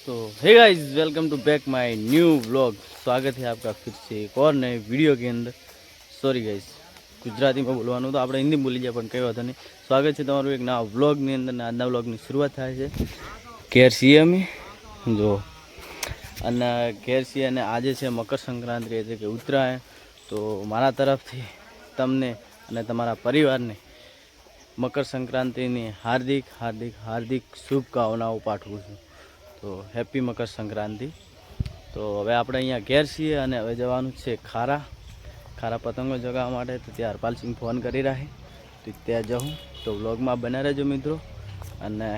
तो hey guys welcome to back my new vlog स्वागत है आपका फिर से एक और नए वीडियो के અંદર સોરી ગાઈસ ગુજરાતીમાં બોલવાનું તો આપણે હિન્દી બોલી જાય પણ કંઈ વાંધો નહીં સ્વાગત છે તમારું એક નવા વ્લોગની અંદર ને આજના વ્લોગની શરૂઆત થાય છે ઘેર છીએ અમે જો અને ઘેર છીએ અને આજે છે મકર સંક્રાંતિ એટલે કે ઉત્તરાયણ તો મારા તરફથી તમને અને તમારા પરિવારને મકર સંક્રાંતિની હાર્દિક હાર્દિક હાર્દિક શુભકામનાઓ પાઠવું છું તો હેપી મકર સંક્રાંતિ. તો હવે આપણે અહીંયા ઘેર છીએ અને હવે જવાનું છે ખારા. ખારા પતંગો જગાવવા માટે તો ત્યાં હરપાલસિંહ ફોન કરી રાખે. તો ત્યાં જાઉં. તો વ્લોગમાં બના રહેજો મિત્રો. અને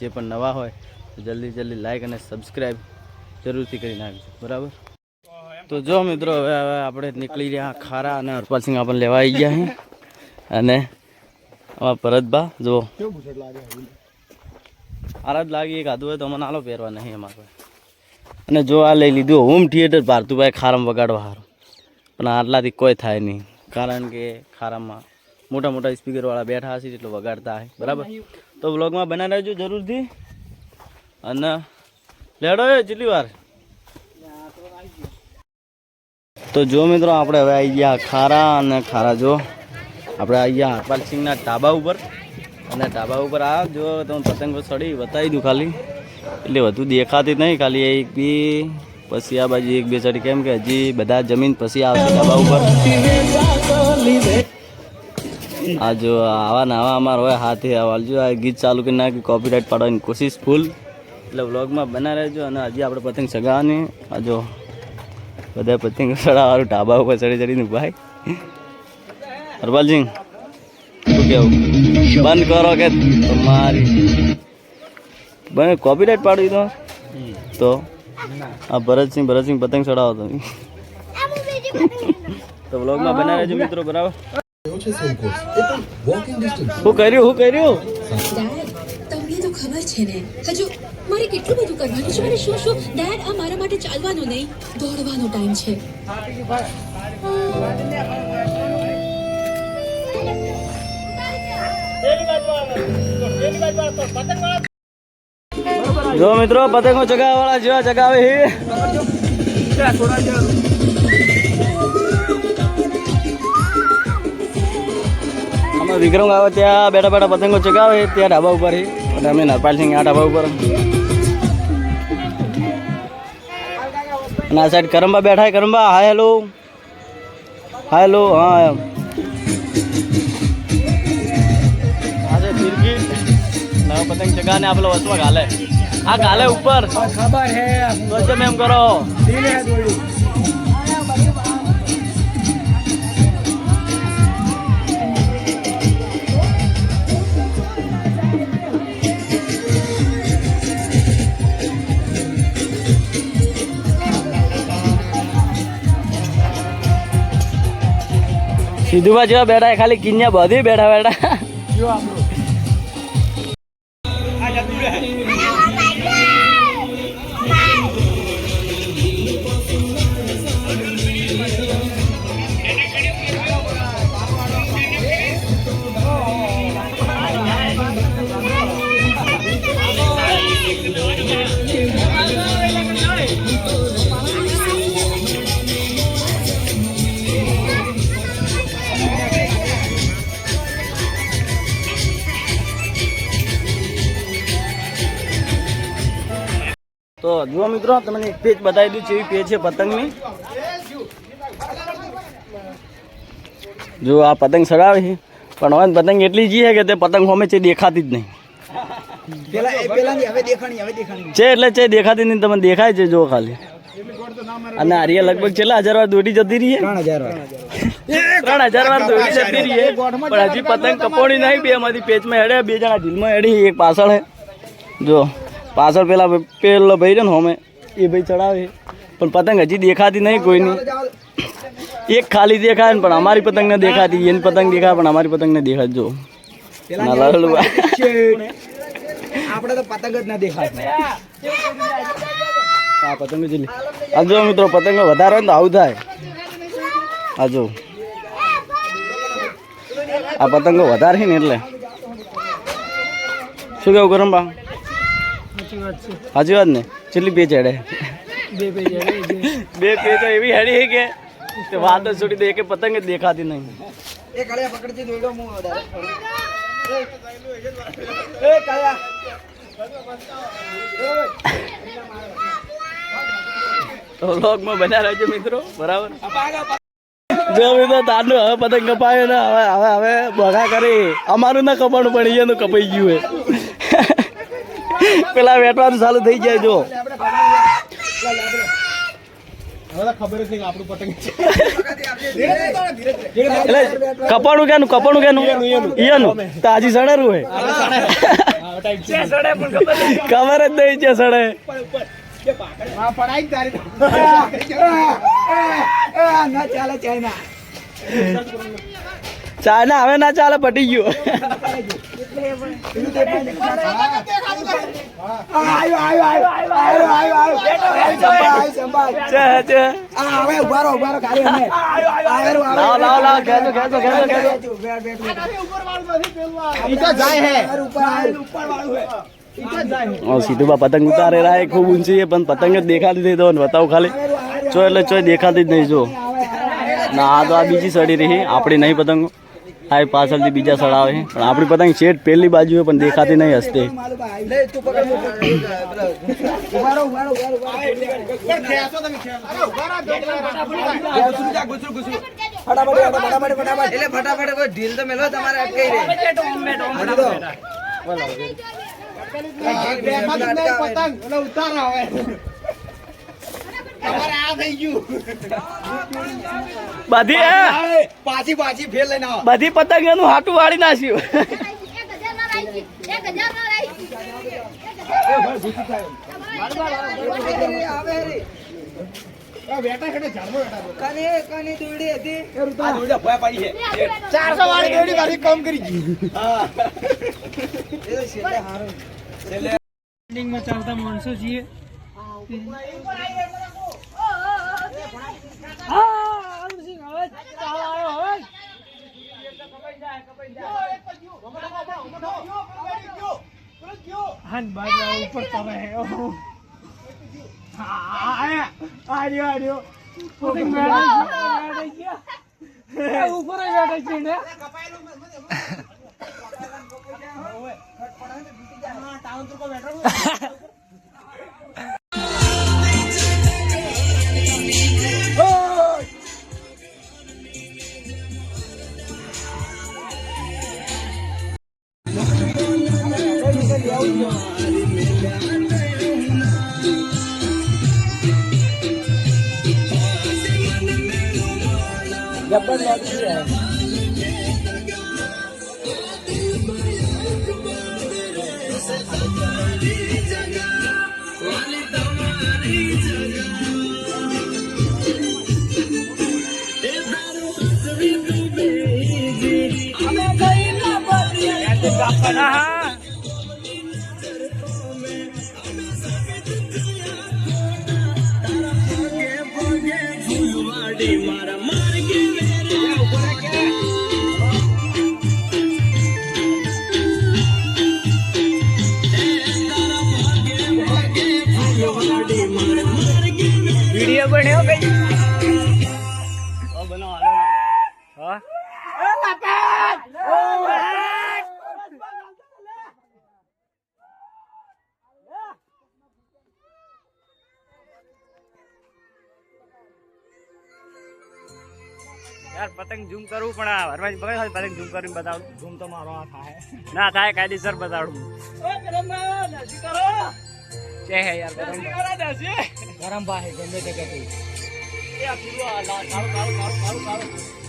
જે પણ નવા હોય તો જલ્દી જલ્દી લાઈક અને સબસ્ક્રાઈબ જરૂરથી કરી નાખજો. બરાબર? તો જો મિત્રો, હવે હવે આપણે નીકળી રહ્યા ખારા અને હરપાલસિંહ આપણને લેવા આવી ગયા છે. અને અમારા ભરતભા જો આરા લાગી એક આદુ હોય તો મને આલો પહેરવા નહીં કોઈ. અને જો આ લઈ લીધું, હોમ થિયેટર ભારતુભાઈ ખારમ વગાડવા સારું પણ આટલાથી કોઈ થાય નહીં. કારણ કે ખારામાં મોટા મોટા સ્પીકરવાળા બેઠા હશે એટલું વગાડતા હોય બરાબર? તો વ્લોગમાં બનાવી રહેજો જરૂરથી. અને લેડો એ કેટલી વાર. તો જો મિત્રો, આપણે હવે આવી ગયા ખારા અને ખારા જો. આપણે આવી ગયા હરપાલસિંહના ઢાબા ઉપર. અને ધાબા ઉપર આ જો તમે પતંગો ચડી બતાવી દઉં ખાલી. એટલે વધુ દેખાતી નહીં ખાલી એક બી, પછી આ બાજુ એક બે ચડી. કેમ કે હજી બધા જમીન પછી આવશે ધાબા ઉપર. આ જો આવા નાવા અમાર હોય હાથે. આવજો આ ગીત ચાલુ કરી નાખી કોપીરાઇટ પાડવાની કોશિશ ફૂલ એટલે વ્લોગમાં બના રહેજો અને હજી આપણે પતંગ ચગાવવાની. આ જો બધા પતંગ ચડાવવાનું ઢાબા ઉપર ચડી ચડીને ભાઈ હરપાલસિંહ શું કેવું? બંધ કરો કે તમારી. બને કોપીરાઈટ પાડવી તો? તો આ ભરતસિંહ ભરતસિંહ પતંગ ચડાવો તમે. તો વ્લોગમાં બનાવે છે મિત્રો બરાબર? શું કર્યું? શું કર્યું? તમને તો ખબર છે ને. હજુ મારે કેટલું બધું કરવાનું છે? મારે શું શું? ડેડ આ મારા માટે ચાલવાનું નહીં દોડવાનો ટાઈમ છે. જો મિત્રો, પતંગો ચગાવવા વાળા જેવા ચગાવે છે. અમે વિક્રમ આવે ત્યાં બેઠા બેઠા પતંગો ચગાવે ત્યાં ઢાબા ઉપર અને અમે નરપાલસિંહ આ ઢાબા ઉપર. અને આ સાઈડ કરંબા બેઠા કરંબા. હાય હેલો હાય હેલો હા, એમ. પતંગ ચગાને આ પેલો ગાલે. આ ગાલે ઉપર. ખબર હે વચ્ચે એમ કરો. દિલે જેવા બેઠા ખાલી કિન્યા બધી બેઠા બેઠા. જુઓ મિત્રો તમને એક પેજ બતાવી દઉં જેવી પેજ છે પતંગની. જો આ પતંગ ચડાવે છે. પણ હવે પતંગ એટલી જી છે કે તે પતંગ હોમે છે દેખાતી જ નહીં. છે એટલે છે દેખાતી નહીં તમને દેખાય છે જો ખાલી. અને આર્ય લગભગ છેલ્લા હજાર વાર દોડી જતી રહી છે? ત્રણ હજાર ત્રણ હજાર વાર દોડી જતી રહી પણ હજી પતંગ કપોડી નહીં બે માંથી પેચમાં હેડે બે જણા ઢીલમાં હેડી એક પાછળ હે. જો પાછળ પેલા પેલો ભાઈ છે ને હોમે. એ ભાઈ ચડાવે. પણ પતંગ હજી દેખાતી નહીં કોઈની. એક ખાલી દેખાય ને પણ અમારી પતંગ ને દેખાતી. એની પતંગ દેખાય પણ અમારી પતંગ ને દેખાય જો. આપણે તો પતંગ જ ના દેખાય. આ પતંગ જ જો મિત્રો પતંગ વધારે તો આવું થાય. આ જો. આ પતંગો વધારે ને એટલે. શું કેવું ગરમ બા? સાચી વાત ને? કેટલી પેજ હેડે બે પેજ હેડે બે પેજો એવી હેડી કે વાત જ છોડી દે કે પતંગ જ દેખાતી નહીં. એ કાળિયા પકડતી દોડો હું એ કાળિયા. તો વ્લોગમાં બન્યા રહેજો મિત્રો બરાબર? જો મિત્રો તારનું હવે પતંગ કપાયો ને હવે હવે હવે બગા કરી. અમારું ના કપાણું પણ એનું કપાઈ ગયું હે. પેલા વેટવાનું ચાલુ થઈ જાય, જો. કપાણું કેનું કપાણું કેનું ઈયાનું. તો હજી સડેરું હે ખબર જ નહીં છે સડે ચાલે હવે ના ચાલે, પટી ગયું. સીધું બા પતંગ ઉતારે રહ્યા ખૂબ ઊંચી પણ પતંગ જ દેખાતી નહીં તો બતાવો ખાલી. ચો એટલે ચો દેખાતી જ નહીં જો. ના આ તો આ બીજી સડી રહી આપણી નહીં પતંગો. આ પાછળથી બીજા સડાવે છે. પણ આપણી પતંગ શેઠ પહેલી બાજુ પણ દેખાતી નહીં હસતે. મારું ભાઈ આ થઈ પકડ બધી હે? પાછી પાછી ફેર લઈને આવો. બધી પતંગ એનું હાટું વાળી નાખ્યું. કને કને દોડી હતી આ દોડી ભય પડી છે. 400 વાળી દોડી મારી કામ કરી ગઈ. હા. એ તો છેલ્લે હારું માં ચાલતા માણસો છીએ. હા. ને બાજુ ઉપર આયા. આર્યો, આર્યો. પતંગ બેઠા છે, બેઠા છે. એ ઉપર જ બેઠા છે ને યાર, પતંગ ઝૂમ કરવું પણ આ બગડે હોય પતંગ ઝૂમ કરીને બતાવું. ઝૂમ તો મારો આ થાય. ના થાય, કાયદેસર બતાવું છે હે યાર, પતંગ ગરમ ભાઈ ગમે તે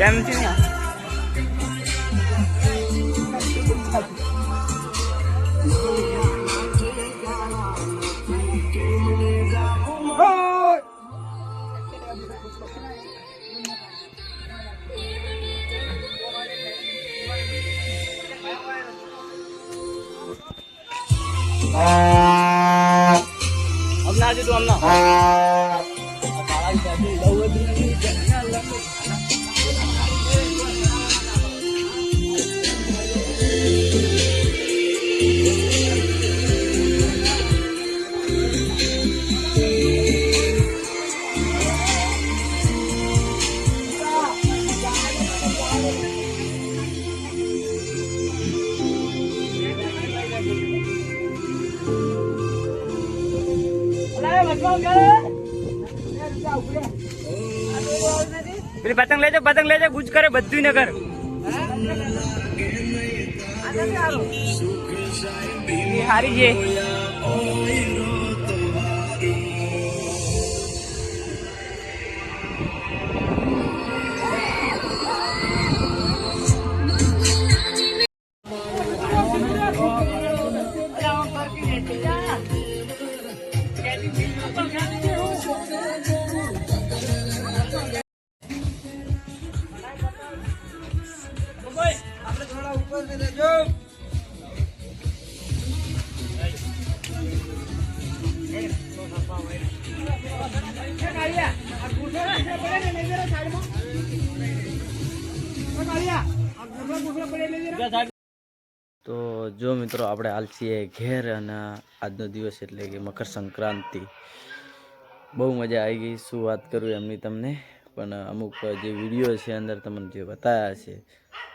કહેતું એમ છે ને હમણાં હજુ તું હમણાં લેજો પતંગ લેજો ગુજ કરે બધું નગર હારી જે હારી છે. તો જો મિત્રો, આપણે હાલ છીએ ઘેર અને આજનો દિવસ એટલે કે મકર સંક્રાંતિ. બહુ મજા આવી ગઈ, શું વાત કરું એમની તમને? પણ અમુક જે વીડિયો છે અંદર તમને જે બતાવ્યા છે,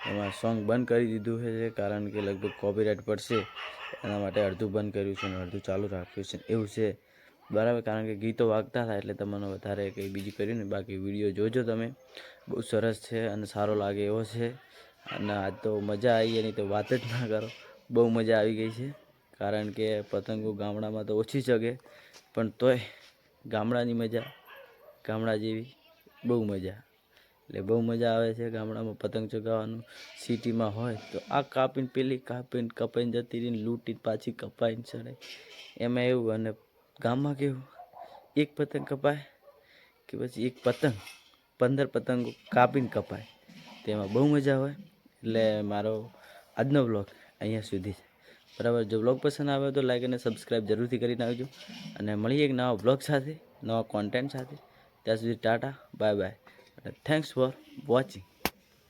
એમાં સોંગ બંધ કરી દીધું છે કારણ કે લગભગ કોપીરાઇટ પડશે. એના માટે અડધું બંધ કર્યું છે અને અડધું ચાલુ રાખ્યું છે. એવું છે. બરાબર? કારણ કે ગીતો વાગતા હતા એટલે તમને વધારે કંઈ બીજું કર્યું ને બાકી વીડિયો જોજો તમે. બહુ સરસ છે અને સારો લાગે એવો છે. અને આજ તો મજા આવી એની તો વાત જ ના કરો. બહુ મજા આવી ગઈ છે, કારણ કે પતંગો ગામડામાં તો ઓછી ચગે પણ તોય ગામડાની મજા, ગામડા જેવી બહુ મજા. એટલે બહુ મજા આવે છે ગામડામાં પતંગ ચગાવવાનું. સિટીમાં હોય તો આ કાપીને, પેલી કાપીને, કપાઈને જતી રહીને, લૂંટીને પાછી કપાઈને ચડે. એમાં એવું અને ગામમાં કેવું, એક પતંગ કપાય કે પછી એક પતંગ, પંદર પતંગો કાપીને કપાય. તેમાં બહુ મજા હોય. એટલે મારો આજનો બ્લોગ અહીંયા સુધી છે. બરાબર, જો બ્લોગ પસંદ આવે તો લાઈક અને સબસ્ક્રાઈબ જરૂરથી કરીને આવજો. અને મળીએ એક નવા બ્લોગ સાથે, નવા કોન્ટેન્ટ સાથે. ત્યાં સુધી ટાટા બાય બાય અને થેન્ક્સ ફોર વોચિંગ